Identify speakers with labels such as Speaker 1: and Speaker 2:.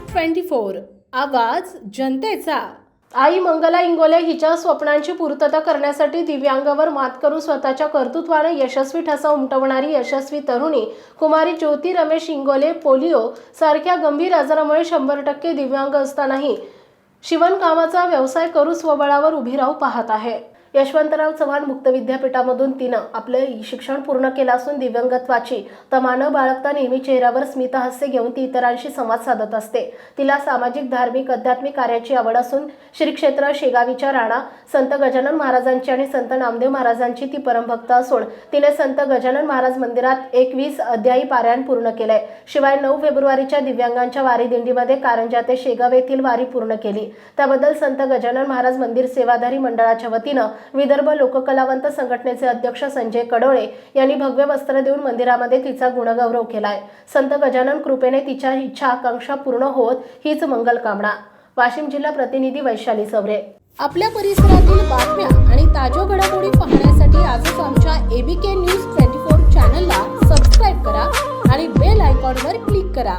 Speaker 1: Twenty four आवाज जनतेचा.
Speaker 2: आई मंगला इंगोले हिच्या स्वप्नांची पूर्तता करण्यासाठी दिव्यांगावर मात करून स्वतःच्या कर्तृत्वाने यशस्वी ठसा उमटवणारी यशस्वी तरुणी कुमारी ज्योती रमेश इंगोले पोलिओ सारख्या गंभीर आजारामुळे शंभर टक्के दिव्यांग असतानाही शिवणकामाचा व्यवसाय करून स्वबळावर उभी राहू पाहत आहे. यशवंतराव चव्हाण मुक्त विद्यापीठामधून तिनं आपले शिक्षण पूर्ण केलं असून दिव्यांगत्वाची तमा न बाळगता नेहमी चेहऱ्यावर स्मितहास्य घेऊन ती इतरांशी संवाद साधत असते. तिला सामाजिक धार्मिक आध्यात्मिक कार्याची आवड असून श्री क्षेत्र शेगावीच्या राणा संत गजानन महाराजांची आणि संत नामदेव महाराजांची ती परमभक्त असून तिने संत गजानन महाराज मंदिरात एकवीस अध्यायी पारायण पूर्ण केलंय. शिवाय नऊ फेब्रुवारीच्या दिव्यांगांच्या वारी दिंडीमध्ये कारंजा ते शेगाव येथील वारी पूर्ण केली. त्याबद्दल संत गजानन महाराज मंदिर सेवाधारी मंडळाच्या वतीनं विदर्भ लोककलावंत संघटनेचे अध्यक्ष संजय कडोळे यांनी भव्य वस्त्र देऊन मंदिरामध्ये तिचा गुणगौरव केलाय. संत गजानन कृपेने तिच्या इच्छा आकांक्षा पूर्ण होत हीच मंगल कामना. वाशिम जिल्हा प्रतिनिधी वैशाली चौरे
Speaker 1: आपल्या परिसरातील बातम्या आणि ताज्या घडामोडी पाहण्यासाठी आजच आमच्या एबीके न्यूज ट्वेंटी फोर चॅनलला सबस्क्राईब करा आणि बेल आयकॉनवर क्लिक करा.